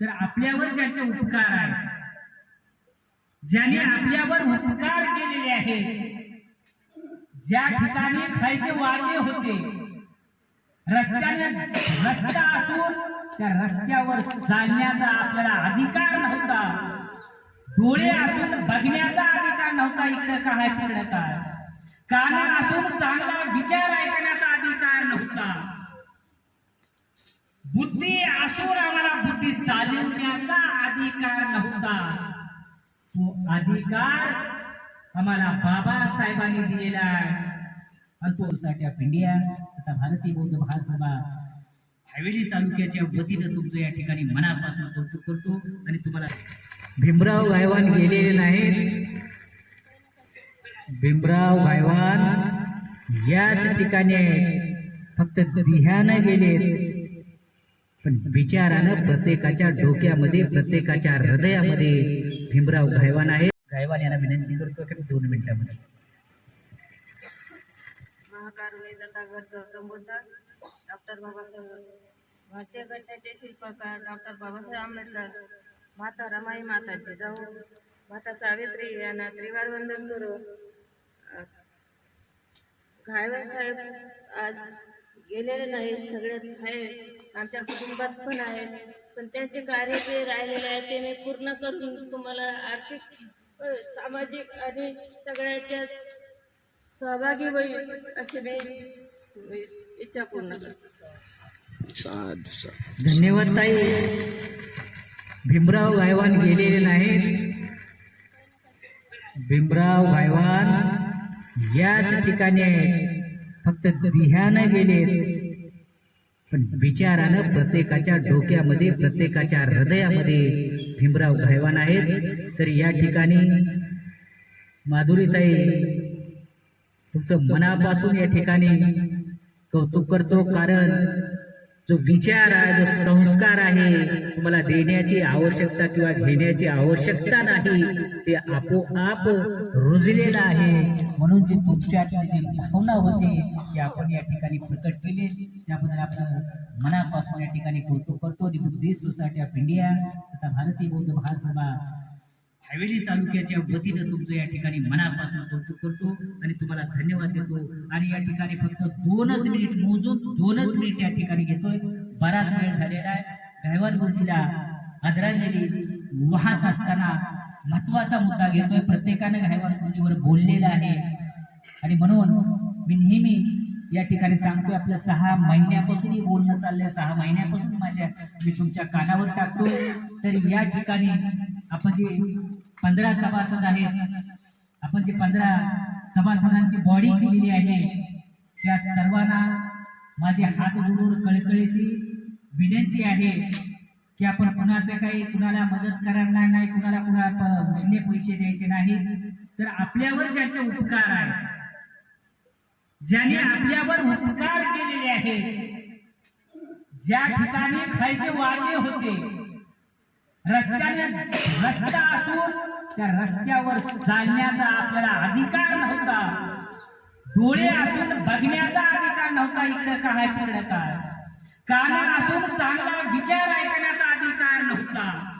तर आपल्यावर ज्याचे उपकार आहे ज्याने आपल्यावर उपकार केलेले आहेत ज्या ठिकाणी खायचे वागे होते रस्त्याने रस्ता असून त्या रस्त्यावर चालण्याचा आपल्याला अधिकार नव्हता. डोळे असून बघण्याचा अधिकार नव्हता इकडे काय तिकडे काय? काना असून चांगला विचार ऐकण्याचा अधिकार नव्हता. बुद्धी असून आम्हाला बुद्धी चालवण्याचा अधिकार नव्हता. तो अधिकार आम्हाला बाबासाहेबांनी दिलेला आहे. आणि तो साठी इंडिया तथा भारतीय बौद्ध महासभा हवेली तालुक्याच्या वतीनं तुमचं या ठिकाणी मनापासून कौतुक करतो आणि तुम्हाला भीमराव गायवान गेलेले नाहीत. भीमराव गायवान याच ठिकाणी फक्त ध्यानं गेले विचारानं प्रत्येकाच्या डोक्यामध्ये प्रत्येकाच्या हृदयामध्ये भीमराव गायवान आहे. गायवान यांना विनंती करतो की दोन मिनिटांमध्ये. महाकारुणी तथागत गौतम बुद्ध डॉक्टर बाबासाहेब भारतीय गणिताचे शिल्पकार डॉक्टर बाबासाहेब आंबेडकर माता रमाई माताची जाऊ माता सावित्री यांना त्रिवार वंदन करू. घायवान साहेब आज गेलेले नाही सगळ्यात आहे आमच्या कुटुंबात पण आहे पण त्यांचे कार्य जे राहिलेले आहे ते मी पूर्ण करून तुम्हाला आर्थिक सामाजिक आणि सगळ्याच्या सहभागी होईल अशी मी इच्छा पूर्ण करतो. धन्यवाद ताई. भीमराव गायवान गेलेले नाहीत. भीमराव गायवान याच ठिकाणी फक्त ध्यानं गेले. पण विचारानं प्रत्येकाच्या डोक्यामध्ये प्रत्येकाच्या हृदयामध्ये भीमराव गायवान आहेत. तर या ठिकाणी माधुरीताई तुमचं मनापासून या ठिकाणी कौतुक करतो. कारण जो विचार आहे जो संस्कार आहे तुम्हाला देण्याची आवश्यकता किंवा घेण्याची आवश्यकता नाही ते आपोआप रुजलेलं आहे. म्हणून जे तुमच्यातली जी भावना होते ती आपण या ठिकाणी प्रकट केली. त्याबद्दल आपण मनापासून या ठिकाणी कौतुक करतो. The Buddhist society of India तथा भारतीय बौद्ध महासभा हवेली तालुक्याच्या वतीनं तुमचं या ठिकाणी मनापासून कौतुक करतो आणि तुम्हाला धन्यवाद देतो. आणि या ठिकाणी फक्त दोनच मिनिट मोजून दोनच मिनिट या ठिकाणी घेतोय. बराच वेळ झालेला आहे. गायवान गोष्टीला आदरांजली वाहत असताना महत्त्वाचा मुद्दा घेतोय. प्रत्येकानं गायवान गोष्टीवर बोललेलं आहे. आणि म्हणून मी नेहमी या ठिकाणी सांगतोय आपलं सहा महिन्यापासून बोलणं चाललंय. सहा महिन्यापासून माझ्या मी तुमच्या कानावर टाकतो तर या ठिकाणी आपण जे पंधरा सभासद आहेत आपण जे पंधरा सभासदांची बॉडी केलेली आहे त्या सर्वांना माझे हात जोडून कळकळीची विनंती आहे की आपण कुणाचं काही कुणाला मदत करणार नाही कुणाला कुणा प- पैसे द्यायचे नाही तर आपल्यावर ज्याचे उपकार आहे ज्याने आपल्यावर उपकार केलेले आहेत ज्या ठिकाणी खायचे वागे होते रस्त्याने रस्ता असून त्या रस्त्यावर चालण्याचा आपल्याला अधिकार नव्हता. डोळे असून बघण्याचा अधिकार नव्हता इकडे काय तिकडे काय. काना असून चांगला विचार ऐकण्याचा अधिकार नव्हता.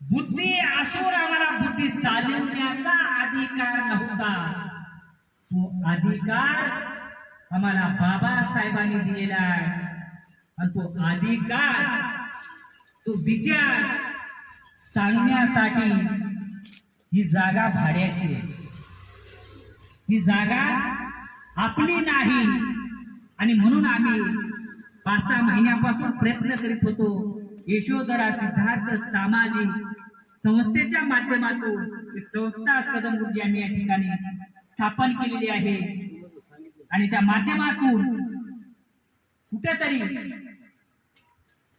बुद्धी असून आम्हाला बुद्धी चालवण्याचा अधिकार नव्हता. तो अधिकार आम्हाला बाबासाहेबांनी दिलेला आहे. आणि तो अधिकार तो विचार सांगण्यासाठी ही जागा भाड्याची आहे. ही जागा आपली नाही. आणि म्हणून आम्ही पाच सहा महिन्यापासून प्रयत्न करीत होतो यशोधरा सिद्धार्थ सामाजिक संस्थेच्या माध्यमातून एक संस्था कदम गुरुजी आम्ही या ठिकाणी स्थापन केलेली आहे. आणि त्या माध्यमातून कुठेतरी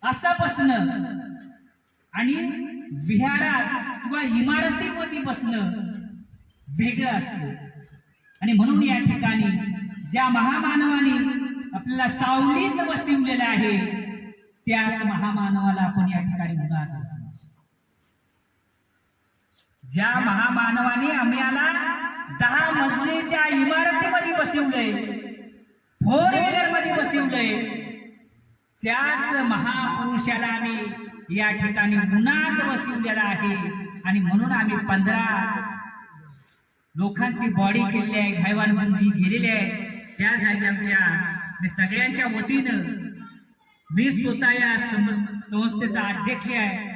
असं बसणं आणि विहारात किंवा इमारतीमध्ये बसणं वेगळं असतं. आणि म्हणून या ठिकाणी ज्या महामानवाने आपल्याला सावलीत बसविलेलं आहे त्याच महामानवाला आपण या ठिकाणी उदाहरण ज्या महामानवाने आम्हाला दहा मजलीच्या इमारतीमध्ये बसवलंय फोर व्हीलरमध्ये बसवलंय त्याच महापुरुषाला आम्ही या ठिकाणी उन्हात बसवलेला आहे. आणि म्हणून आम्ही पंधरा लोकांची बॉडी केलेली आहे हैवान मुंजी गेलेली आहे. त्या जागी आमच्या मी सगळ्यांच्या वतीनं मी स्वतः या संस्थेचा अध्यक्ष आहे.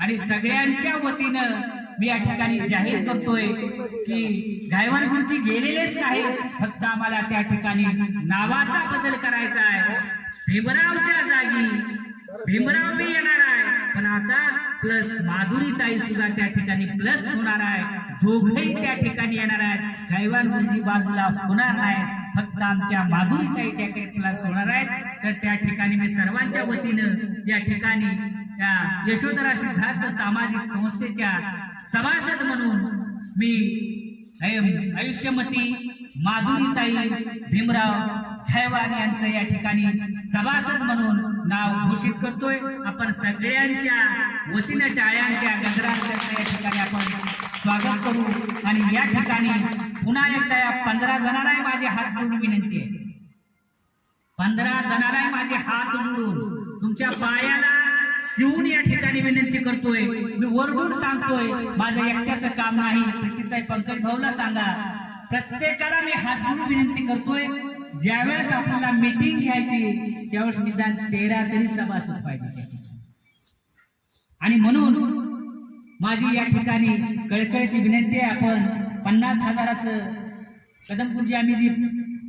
आणि सगळ्यांच्या वतीनं मी या ठिकाणी जाहीर करतोय की गायवान गुरुजी गेलेलेच नाही फक्त आम्हाला त्या ठिकाणी नावाचा बदल करायचा आहे. भीमरावच्या जागी. भीमराव मी येणार आहे. पण आता प्लस माधुरी ताई सुद्धा त्या ठिकाणी प्लस होणार आहे. दोघही त्या ठिकाणी येणार आहेत. गायवान गुरुजी बाजूला होणार नाही. फक्त आमच्या माधुरी ताई त्या प्लस होणार आहेत. तर त्या ठिकाणी मी सर्वांच्या वतीनं या ठिकाणी त्या यशोधरा सिद्धार्थ सामाजिक संस्थेच्या सभासद म्हणून मी आयुष्यमती आयुष्यमती माधुरीताई भीमराव खैवान यांचं या ठिकाणी सभासद म्हणून नाव घोषित करतोय. आपण सगळ्यांच्या वतीनं टाळ्यांच्या गजरांच्या या ठिकाणी आपण स्वागत करू. आणि या ठिकाणी पुन्हा एकदा या पंधरा जणांनाही माझे हात जोडून विनंती आहे. पंधरा जणांनाही माझे हात जोडून तुमच्या पायाला शिवून या ठिकाणी विनंती करतोय. मी वरडून सांगतोय माझं एकट्याचं काम नाही. प्रीतीताई पंकज भाऊला सांगा. प्रत्येकाला मी हात जोडून विनंती करतोय. ज्यावेळेस आपल्याला मीटिंग घ्यायची त्यावेळेस निदान तेरा तरी सभासद पाहिजे आणि म्हणून माझी या ठिकाणी कळकळीची विनंती आहे आपण पन्नास हजाराचं कदमपूरची आम्ही जी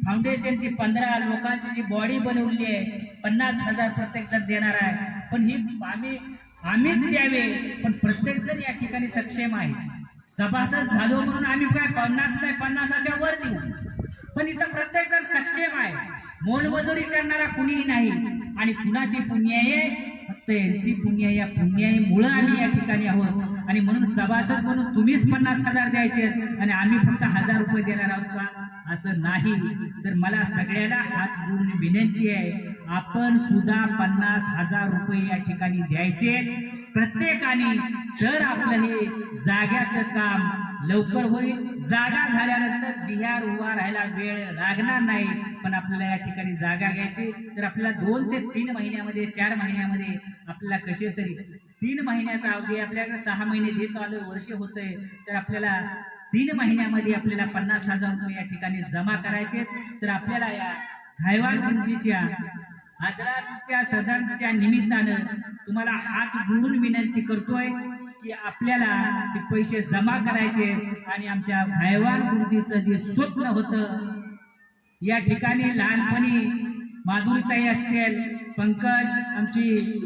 फाउंडेशनची पंधरा लोकांची जी बॉडी बनवली आहे पन्नास हजार प्रत्येक जण देणार आहे. पण ही आम्ही आम्हीच द्यावे पण प्रत्येक जण या ठिकाणी सक्षम आहे. सभासद झालो म्हणून आम्ही काय पन्नास नाही पन्नासाच्या वर देऊ? पण इथं प्रत्येक जण सक्षम आहे मोलमजुरी करणारा कुणीही नाही. आणि कुणाची पुण्य आहे? फक्त यांची पुण्य आहे. या पुण्याईमुळं आम्ही या ठिकाणी आहोत. आणि म्हणून सभासद म्हणून तुम्हीच पन्नास हजार द्यायचे आणि आम्ही फक्त हजार रुपये देणार आहोत का? असं नाही. तर मला सगळ्याला हात जोडून विनंती आहे आपण सुद्धा पन्नास हजार रुपये या ठिकाणी द्यायचे प्रत्येकाने तर आपलं हे जाग्याचं काम लवकर होईल. जागा झाल्यानंतर बिहार उभा राहायला वेळ लागणार नाही. पण आपल्याला या ठिकाणी जागा घ्यायची. तर आपल्याला दोन ते तीन महिन्यामध्ये चार महिन्यामध्ये आपल्याला कसे तरी तीन महिन्याचा अवधी आपल्याकडे सहा महिने देत आलो वर्ष होतंय. तर आपल्याला तीन महिन्यामध्ये आपल्याला पन्नास हजार रुपये या ठिकाणी जमा करायचे तर आपल्याला या घायवान गुंजीच्या आदराच्या सदांच्या निमित्तानं तुम्हाला हात बुडून विनंती करतोय. की आपल्याला ते पैसे जमा करायचे आणि आमच्या भायवान गुरुजीचं जे स्वप्न होतं या ठिकाणी लहानपणी माधुरीताई असतील पंकज आमची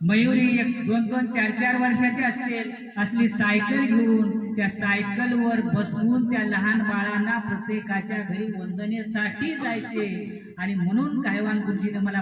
मयुरी एक दोन दोन चार चार वर्षाची असतील असली सायकल घेऊन त्या सायकलवर बसवून त्या लहान बाळांना प्रत्येकाच्या घरी वंदनेसाठी जायचे. आणि म्हणून गायवान गुरुजीने मला